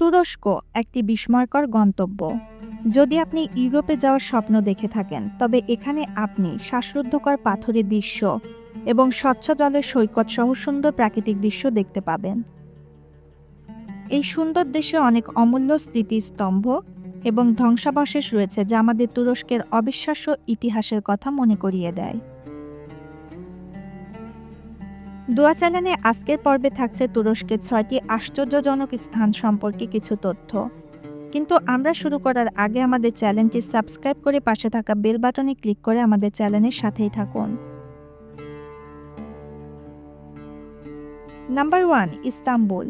তুরস্ক একটি বিস্ময়কর গন্তব্য। যদি আপনি ইউরোপে যাওয়ার স্বপ্ন দেখে থাকেন, তবে এখানে আপনি শ্বাসরুদ্ধকর পাথরের দৃশ্য এবং স্বচ্ছ জলের সৈকত সহ সুন্দর প্রাকৃতিক দৃশ্য দেখতে পাবেন। এই সুন্দর দেশে অনেক অমূল্য স্মৃতিস্তম্ভ এবং ধ্বংসাবশেষ রয়েছে যা আমাদের তুরস্কের অবিশ্বাস্য ইতিহাসের কথা মনে করিয়ে দেয়। দোয়া চ্যানেলে আজকের পর্বে থাকছে তুরস্কের ছয়টি আশ্চর্যজনক স্থান সম্পর্কে কিছু তথ্য। কিন্তু আমরা শুরু করার আগে আমাদের চ্যানেলটি সাবস্ক্রাইব করে পাশে থাকা বেল বাটনে ক্লিক করে আমাদের চ্যানেলের সাথেই থাকুন। Number one, Istanbul.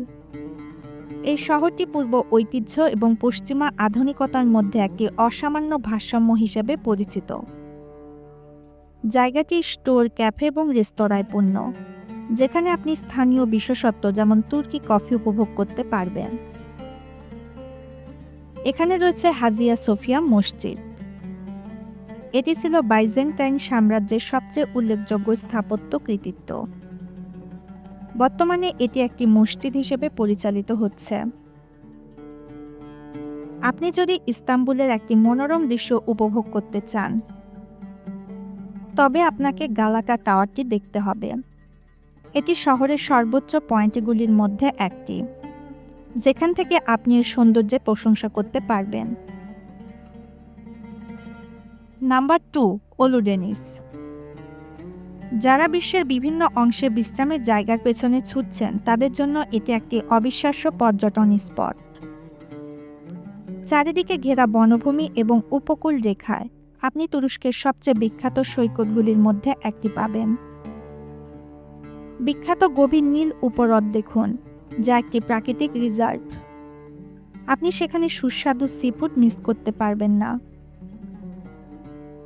এই শহরটি পূর্ব ঐতিহ্য এবং পশ্চিমা আধুনিকতার মধ্যে একটি অসামান্য ভারসাম্য হিসেবে পরিচিত। জায়গাটি স্টোর, ক্যাফে এবং রেস্তোরাঁয় পূর্ণ। যেখানে আপনি স্থানীয় বিশেষত্ব, যেমন তুর্কি কফি উপভোগ করতে পারবেন। এখানে রয়েছে হাজিয়া সোফিয়া মসজিদ। এটি ছিল বাইজেন্টাইন সাম্রাজ্যের সবচেয়ে উল্লেখযোগ্য স্থাপত্য কৃতিত্ব। বর্তমানে এটি একটি মসজিদ হিসেবে পরিচালিত হচ্ছে। আপনি যদি ইস্তাম্বুলের একটি মনোরম দৃশ্য উপভোগ করতে চান, তবে আপনাকে গালাকা টাওয়ারটি দেখতে হবে। এটি শহরের সর্বোচ্চ পয়েন্টগুলির মধ্যে একটি, যেখান থেকে আপনি এর সৌন্দর্যের প্রশংসা করতে পারবেন। Number two, Oludeniz. যারা বিশ্বের বিভিন্ন অংশে বিশ্রামের জায়গার পেছনে ছুটছেন, তাদের জন্য এটি একটি অবিশ্বাস্য পর্যটন স্পট। চারিদিকে ঘেরা বনভূমি এবং উপকূল রেখায় আপনি তুরস্কের সবচেয়ে বিখ্যাত সৈকতগুলির মধ্যে একটি পাবেন। বিখ্যাত গভীর নীল উপহ্রদ দেখুন, যা একটি প্রাকৃতিক রিজার্ভ। আপনি সেখানে সুস্বাদু সিফুড মিস করতে পারবেন না।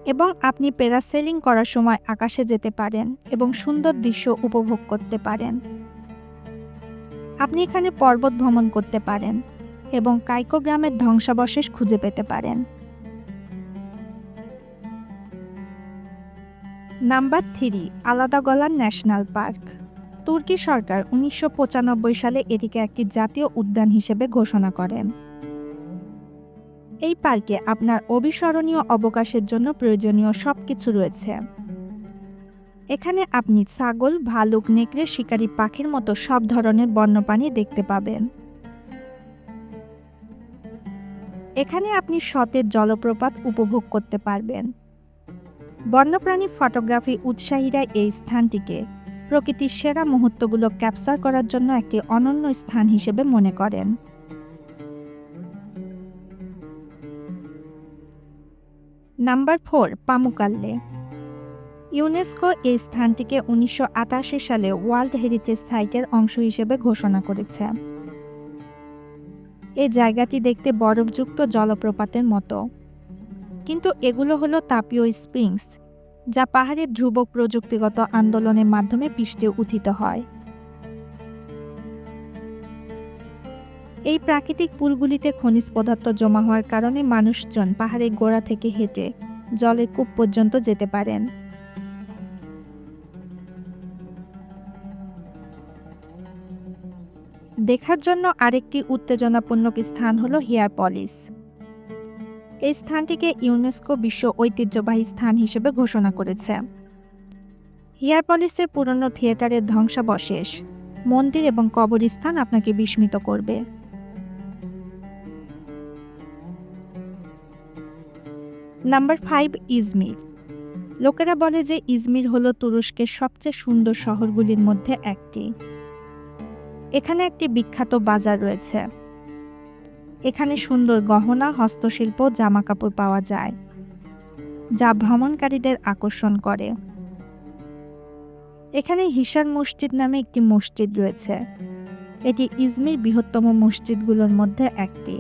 এবং আপনি প্যারাসেলিং করার সময় আকাশে যেতে পারেন এবং সুন্দর দৃশ্য উপভোগ করতে পারেন। আপনি এখানে পর্বত ভ্রমণ করতে পারেন এবং কাইকো গ্রামের ধ্বংসাবশেষ খুঁজে পেতে পারেন। নাম্বার থ্রি, আলাদা গলার ন্যাশনাল পার্ক। তুর্কি সরকার উনিশশো পঁচানব্বই সালে এটিকে একটি জাতীয় উদ্যান হিসেবে ঘোষণা করেন। এই পার্কে আপনার অবিস্মরণীয় অবকাশের জন্য প্রয়োজনীয় সব কিছু রয়েছে। এখানে আপনি ছাগল, ভালুক, নেকড়ে, শিকারী, পাখির মতো সব ধরনের বন্যপ্রাণী দেখতে পাবেন। এখানে আপনি সতেজ জলপ্রপাত উপভোগ করতে পারবেন। বন্যপ্রাণী ফটোগ্রাফি উৎসাহীরা এই স্থানটিকে প্রকৃতির সেরা মুহূর্তগুলো ক্যাপচার করার জন্য একটি অনন্য স্থান হিসেবে মনে করেন। Number four, পামুকাল্লে। ইউনেস্কো এই স্থানটিকে উনিশশো আটাশি সালে ওয়ার্ল্ড হেরিটেজ সাইটের অংশ হিসেবে ঘোষণা করেছে। এই জায়গাটি দেখতে বরফযুক্ত জলপ্রপাতের মতো। কিন্তু এগুলো হলো তাপীয় স্প্রিংস যা পাহাড়ের ধ্রুবক প্রযুক্তিগত আন্দোলনের মাধ্যমে পৃষ্ঠে উত্থিত হয়। এই প্রাকৃতিক পুলগুলিতে খনিজ পদার্থ জমা হওয়ার কারণে মানুষজন পাহাড়ের গোড়া থেকে হেঁটে জলের কূপ পর্যন্ত যেতে পারেন। দেখার জন্য আরেকটি উত্তেজনাপূর্ণ স্থান হলো হেয়ার পলিশ এই স্থানটিকে ইউনেস্কো বিশ্ব ঐতিহ্যবাহী স্থান হিসেবে ঘোষণা করেছে। হেয়ার পলিসের পুরনো থিয়েটারের ধ্বংসাবশেষ, মন্দির এবং কবরস্থান আপনাকে বিস্মিত করবে। Number five, Izmir. লোকেরা বলে যে ইজমির হলো তুরস্কের সবচেয়ে সুন্দর শহরগুলির মধ্যে একটি। এখানে একটি বিখ্যাত বাজার রয়েছে। এখানে সুন্দর গহনা, হস্তশিল্প জামা কাপড় পাওয়া যায়, যা ভ্রমণকারীদের আকর্ষণ করে। এখানে হিসার মসজিদ নামে একটি মসজিদ রয়েছে। এটি ইজমির বৃহত্তম মসজিদগুলোর মধ্যে একটি।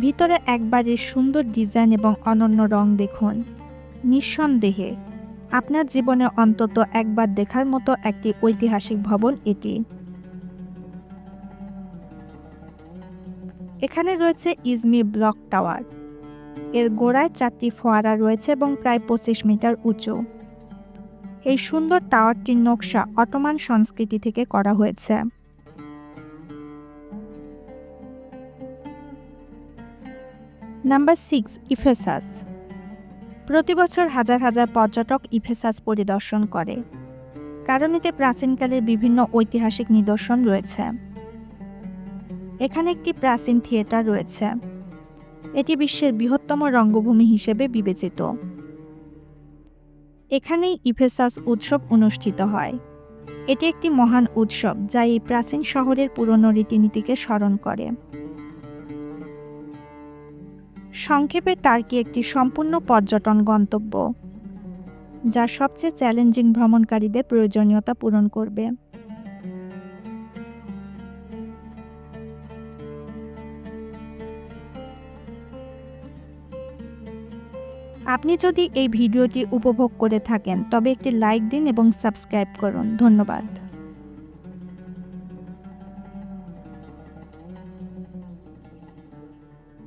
ভিতরে একবারের সুন্দর ডিজাইন এবং অনন্য রং দেখুন। নিঃসন্দেহে, আপনার জীবনে অন্তত একবার দেখার মতো একটি ঐতিহাসিক ভবন এটি। এখানে রয়েছে ইজমি ব্লক টাওয়ার। এর গোড়ায় চারটি ফোয়ারা রয়েছে এবং প্রায় পঁচিশ মিটার উঁচু। এই সুন্দর টাওয়ারটির নকশা অটোমান সংস্কৃতি থেকে করা হয়েছে। Number six, Ephesus. প্রতি বছর হাজার হাজার পর্যটক ইফেসাস পরিদর্শন করে। কারণ এতে প্রাচীনকালের বিভিন্ন ঐতিহাসিক নিদর্শন রয়েছে। এখানে একটি প্রাচীন থিয়েটার রয়েছে। এটি বিশ্বের বৃহত্তম রঙ্গভূমি হিসেবে বিবেচিত। এখানেই ইফেসাস উৎসব অনুষ্ঠিত হয়। এটি একটি মহান উৎসব যা এই প্রাচীন শহরের পুরনো রীতিনীতিকে স্মরণ করে। সংক্ষেপে টার্কি একটি সম্পূর্ণ পর্যটন গন্তব্য, যা সবচেয়ে চ্যালেঞ্জিং ভ্রমণকারীদের প্রয়োজনীয়তা পূরণ করবে? আপনি যদি এই ভিডিওটি উপভোগ করে থাকেন, তবে একটি লাইক দিন এবং সাবস্ক্রাইব করুন। ধন্যবাদ।